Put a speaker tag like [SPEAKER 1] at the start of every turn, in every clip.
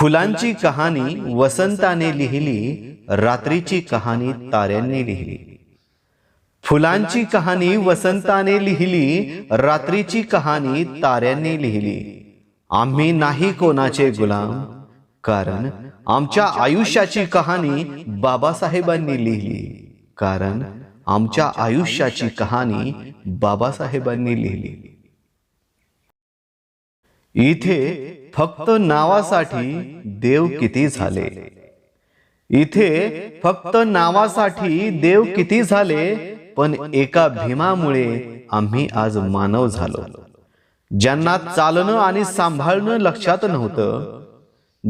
[SPEAKER 1] फुलांची कहाणी वसंताने लिहिली रात्रीची कहाणी ताऱ्यांनी लिहिली. फुलांची कहाणी वसंताने लिहिली रात्रीची कहाणी ताऱ्यांनी लिहिली. आम्ही नाही कोणाचे गुलाम कारण आमच्या आयुष्याची कहाणी बाबासाहेबांनी लिहिली. कारण आमच्या आयुष्याची कहाणी बाबासाहेबांनी लिहिली. इथे फक्त नावासाठी देव किती झाले? इथे फक्त नावासाठी देव किती झाले? पण एका भीमामुळे आम्ही आज मानव झालो. ज्यांना चालणं आणि सांभाळणं लक्षात नव्हतं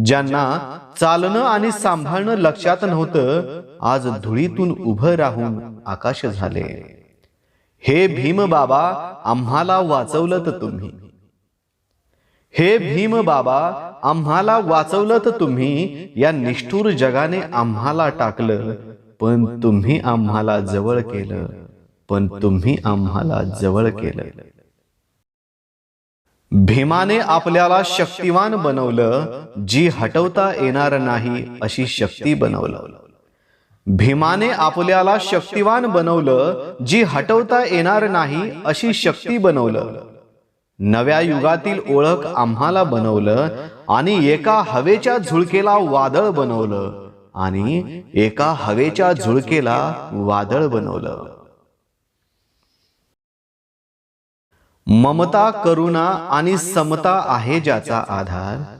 [SPEAKER 1] ज्यांना चालणं आणि सांभाळणं लक्षात नव्हतं आज धुळीतून उभं राहून आकाश झाले. हे भीम बाबा आम्हाला वाचवलं तर तुम्ही. हे भीम बाबा आम्हाला वाचवलं तर तुम्ही या निष्ठुर जगाने आम्हाला टाकलं पण तुम्ही आम्हाला जवळ केलं पण तुम्ही आम्हाला जवळ केलं. भीमाने आपल्याला शक्तिवान बनवलं जी हटवता येणार नाही अशी शक्ती बनवलं. भीमाने आपल्याला शक्तिवान बनवलं जी हटवता येणार नाही अशी शक्ती बनवलं. नव्या युगातील ओळख आम्हाला बनवलं आणि एका हवेच्या झुळकेला वादळ बनवलं आणि एका हवेच्या झुळकेला वादळ बनवलं. ममता करुणा आणि समता आहे ज्याचा आधार.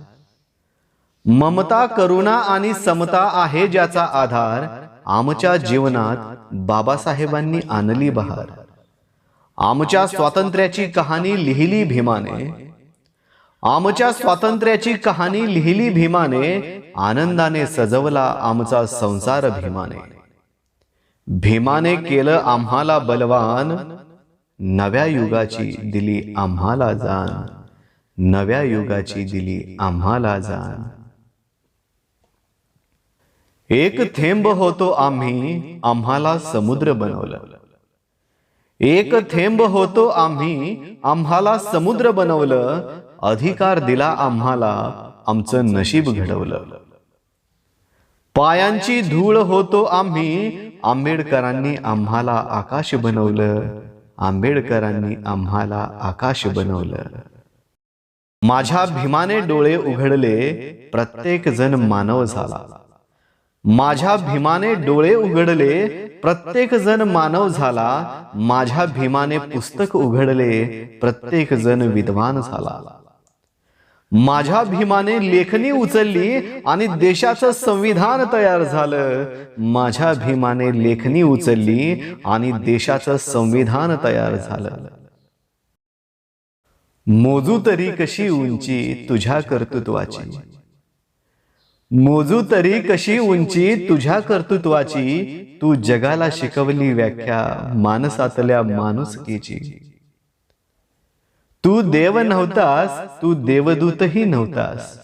[SPEAKER 1] ममता करुणा आणि समता आहे ज्याचा आधार. आमच्या जीवनात बाबासाहेबांनी आणली बहार. आमच्या स्वातंत्र्याची कहाणी लिहिली भीमाने. आमच्या स्वातंत्र्याची कहाणी लिहिली भीमाने आनंदाने सजवला आमचा संसार भीमाने. भीमाने केलं आम्हाला बलवान नव्या युगाची दिली आम्हाला जाण नव्या युगाची दिली आम्हाला जाण एक थेंब होतो आम्ही आम्हाला समुद्र बनवलं. एक थेंब होतो आम्ही आम्हाला समुद्र बनवलं अधिकार दिला आम्हाला आमचं नशीब घडवलं. पायांची धूळ होतो आम्ही आंबेडकरांनी आम्हाला आकाश बनवलं आंबेडकरांनी आम्हाला आकाश बनवलं. माझ्या भीमाने डोळे उघडले प्रत्येक जण मानव झाला. माझ्या भीमाने डोळे उघडले प्रत्येक जण मानव झाला माझ्या भीमाने पुस्तक उघडले प्रत्येक जण विद्वान झाला. माझ्या भीमाने लेखणी उचलली आणि देशाचं संविधान तयार झालं. माझ्या भीमाने लेखणी उचलली आणि देशाचं संविधान तयार झालं. मोजू तरी कशी उंची तुझ्या कर्तृत्वाची? मोजू तरी कशी उंची तुझ्या कर्तृत्वाची? तू जगाला शिकवली व्याख्या मानसातल्या माणुसकीची. तू देव नव्हतास तू देवदूतही नव्हतास.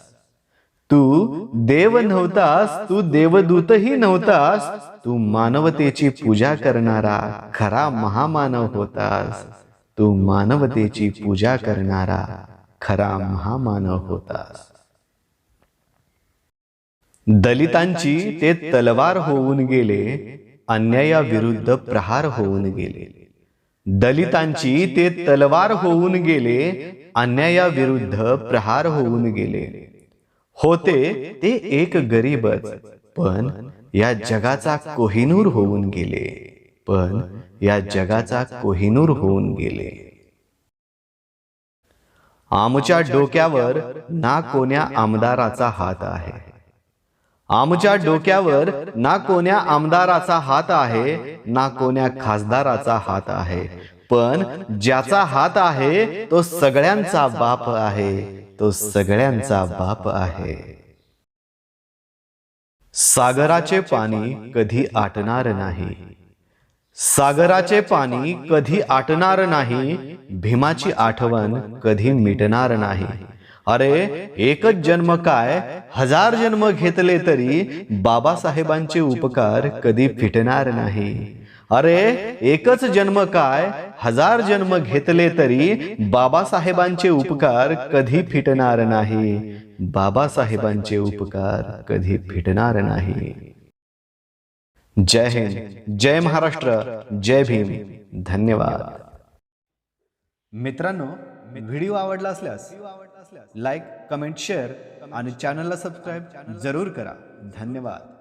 [SPEAKER 1] तू देव नव्हतास तू देवदूतही नव्हतास. तू मानवतेची पूजा करणारा खरा महामानव होतास. तू मानवतेची पूजा करणारा खरा महामानव होतास. दलितांची ते तलवार होऊन गेले अन्यायाविरुद्ध प्रहार होऊन गेले. दलितांची ते तलवार होऊन गेले अन्यायाविरुद्ध प्रहार होऊन गेले. होते ते एक गरीबच पण या जगाचा कोहिनूर होऊन गेले. पण या जगाचा कोहिनूर होऊन गेले. आमच्या डोक्यावर ना कोण्या आमदाराचा हात आहे. आमच्या डोक्यावर ना कोण्या आमदाराचा हात आहे ना कोण्या खासदाराचा हात आहे. पण ज्याचा हात आहे तो सगळ्यांचा बाप आहे तो सगळ्यांचा बाप आहे. सागराचे पाणी कधी आटणार नाही. सागराचे पाणी कधी आटणार नाही भीमाची आठवण कधी मिटणार नाही. अरे एकच जन्म काय? हजार जन्म घेतले तरी बाबासाहेबांचे उपकार कधी फिटणार नाही. अरे एकच जन्म काय? हजार जन्म घेतले तरी बाबासाहेबांचे उपकार कधी फिटणार नाही. बाबासाहेबांचे उपकार कधी फिटणार नाही. जय हिंद. जय महाराष्ट्र. जय भीम. धन्यवाद. मित्रांनो व्हिडिओ आवडला असल्यास लाईक कमेंट शेअर आणि चॅनलला सबस्क्राईब जरूर करा. धन्यवाद.